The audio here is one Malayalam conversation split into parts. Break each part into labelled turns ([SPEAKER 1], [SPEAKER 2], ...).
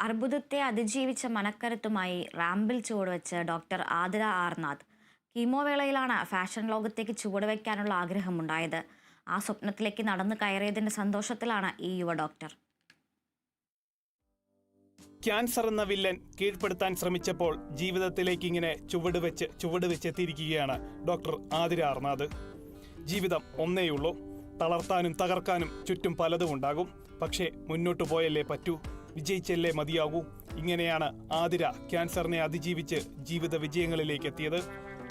[SPEAKER 1] അർബുദത്തെ അതിജീവിച്ച മനക്കരുത്തുമായി റാമ്പിൽ ചുവടുവെച്ച് ഡോക്ടർ ആതിര ആർനാഥ്. കീമോവേളയിലാണ് ഫാഷൻ ലോകത്തേക്ക് ചുവടുവെക്കാനുള്ള ആഗ്രഹമുണ്ടായത്. ആ സ്വപ്നത്തിലേക്ക് നടന്നു കയറിയതിന്റെ സന്തോഷത്തിലാണ് ഈ യുവ ഡോക്ടർ.
[SPEAKER 2] ക്യാൻസർ എന്ന വില്ലൻ കീഴ്പ്പെടുത്താൻ ശ്രമിച്ചപ്പോൾ ജീവിതത്തിലേക്ക് ഇങ്ങനെ ചുവടുവെച്ച് വെച്ച് ചുവട് വെച്ചെത്തിയിരിക്കുകയാണ് ഡോക്ടർ ആതിര ആർനാഥ്. ജീവിതം ഒന്നേയുള്ളൂ. തളർത്താനും തകർക്കാനും ചുറ്റും പലതും ഉണ്ടാകും. പക്ഷേ മുന്നോട്ട് പോയല്ലേ പറ്റൂ. വിജയിച്ചല്ലേ മതിയാകൂ? ഇങ്ങനെയാണ് ആതിര ക്യാൻസറിനെ അതിജീവിച്ച് ജീവിത വിജയങ്ങളിലേക്ക് എത്തിയത്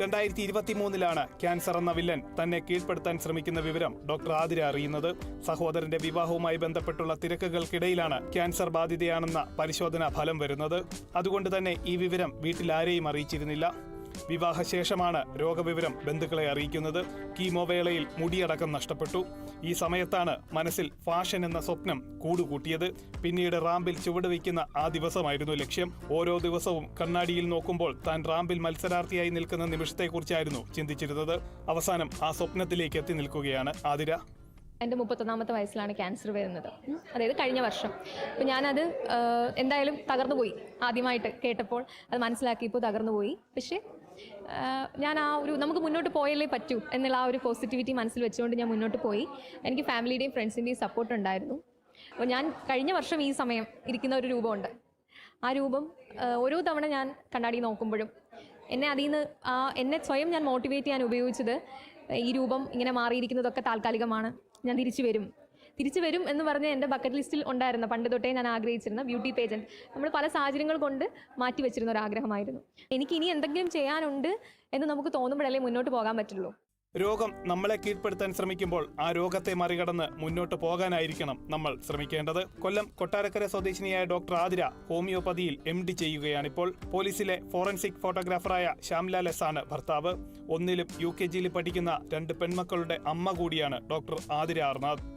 [SPEAKER 2] രണ്ടായിരത്തി ഇരുപത്തി മൂന്നിലാണ് ക്യാൻസർ എന്ന വില്ലൻ തന്നെ കീഴ്പ്പെടുത്താൻ ശ്രമിക്കുന്ന വിവരം ഡോക്ടർ ആതിര അറിയുന്നത്. സഹോദരന്റെ വിവാഹവുമായി ബന്ധപ്പെട്ടുള്ള തിരക്കുകൾക്കിടയിലാണ് ക്യാൻസർ ബാധിതയാണെന്ന പരിശോധനാ ഫലം വരുന്നത്. അതുകൊണ്ട് തന്നെ ഈ വിവരം വീട്ടിലാരെയും അറിയിച്ചിരുന്നില്ല. വിവാഹശേഷമാണ് രോഗവിവരം ബന്ധുക്കളെ അറിയിക്കുന്നത്. കീമോവേളയിൽ മുടിയടക്കം നഷ്ടപ്പെട്ടു. ഈ സമയത്താണ് മനസ്സിൽ ഫാഷൻ എന്ന സ്വപ്നം കൂടുകൂട്ടിയത്. പിന്നീട് റാമ്പിൽ ചുവടുവയ്ക്കുന്ന ആ ദിവസമായിരുന്നു ലക്ഷ്യം. ഓരോ ദിവസവും കണ്ണാടിയിൽ നോക്കുമ്പോൾ താൻ റാമ്പിൽ മത്സരാർത്ഥിയായി നിൽക്കുന്ന നിമിഷത്തെക്കുറിച്ചായിരുന്നു ചിന്തിച്ചിരുന്നത്. അവസാനം ആ സ്വപ്നത്തിലേക്ക് എത്തി നിൽക്കുകയാണ് ആതിര.
[SPEAKER 3] എന്റെ മുപ്പത്തൊന്നാമത്തെ വയസ്സിലാണ് ക്യാൻസർ വരുന്നത്. അതായത് കഴിഞ്ഞ വർഷം. അപ്പോൾ ഞാനത് എന്തായാലും തകർന്നു പോയി ആദ്യമായിട്ട് കേട്ടപ്പോൾ അത് മനസ്സിലാക്കിയപ്പോൾ തകർന്നു പോയി പക്ഷേ ഞാൻ ആ ഒരു നമുക്ക് മുന്നോട്ട് പോയല്ലേ പറ്റൂ എന്നുള്ള ആ ഒരു പോസിറ്റിവിറ്റി മനസ്സിൽ വെച്ചുകൊണ്ട് ഞാൻ മുന്നോട്ട് പോയി. എനിക്ക് ഫാമിലിയുടെയും ഫ്രണ്ട്സിന്റെയും സപ്പോർട്ട് ഉണ്ടായിരുന്നു. അപ്പോൾ ഞാൻ കഴിഞ്ഞ വർഷം ഈ സമയം ഇരിക്കുന്ന ഒരു രൂപമുണ്ട്. ആ രൂപം ഓരോ തവണ ഞാൻ കണ്ണാടി നോക്കുമ്പോഴും എന്നെ അതിൽ നിന്ന് ആ എന്നെ സ്വയം ഞാൻ മോട്ടിവേറ്റ് ചെയ്യാൻ ഉപയോഗിച്ചത് ഈ രൂപം ഇങ്ങനെ മാറിയിരിക്കുന്നതൊക്കെ താൽക്കാലികമാണ്. ഞാൻ തിരിച്ചു വരും. തിരിച്ചു വരും എന്ന് പറഞ്ഞ എന്റെ ബക്കറ്റ് ലിസ്റ്റിൽ ഉണ്ടായിരുന്ന. പണ്ട് തൊട്ടേ ഞാൻ ആഗ്രഹിച്ചിരുന്ന ബ്യൂട്ടി പേജന്റ് നമ്മൾ പല സാഹചര്യങ്ങൾ കൊണ്ട് മാറ്റി വെച്ചിരുന്ന ഒരു ആഗ്രഹമായിരുന്നു. എനിക്ക് ഇനി എന്തെങ്കിലും ചെയ്യാനുണ്ട് എന്ന് നമുക്ക് തോന്നുമ്പോഴല്ലേ മുന്നോട്ട് പോകാൻ പറ്റുള്ളൂ.
[SPEAKER 2] രോഗം നമ്മളെ കീഴ്പ്പെടുത്താൻ ശ്രമിക്കുമ്പോൾ ആ രോഗത്തെ മറികടന്ന് മുന്നോട്ട് പോകാനായിരിക്കണം നമ്മൾ ശ്രമിക്കേണ്ടത്. കൊല്ലം കൊട്ടാരക്കര സ്വദേശിനിയായ ഡോക്ടർ ആതിര ഹോമിയോപ്പതിയിൽ എം ഡി ചെയ്യുകയാണിപ്പോൾ. പോലീസിലെ ഫോറൻസിക് ഫോട്ടോഗ്രാഫറായ ശ്യാംലാൽ എസ് ആണ് ഭർത്താവ്. ഒന്നിലും യു കെ ജിയിൽ പഠിക്കുന്ന രണ്ട് പെൺമക്കളുടെ അമ്മ കൂടിയാണ് doctor Athira Arnath.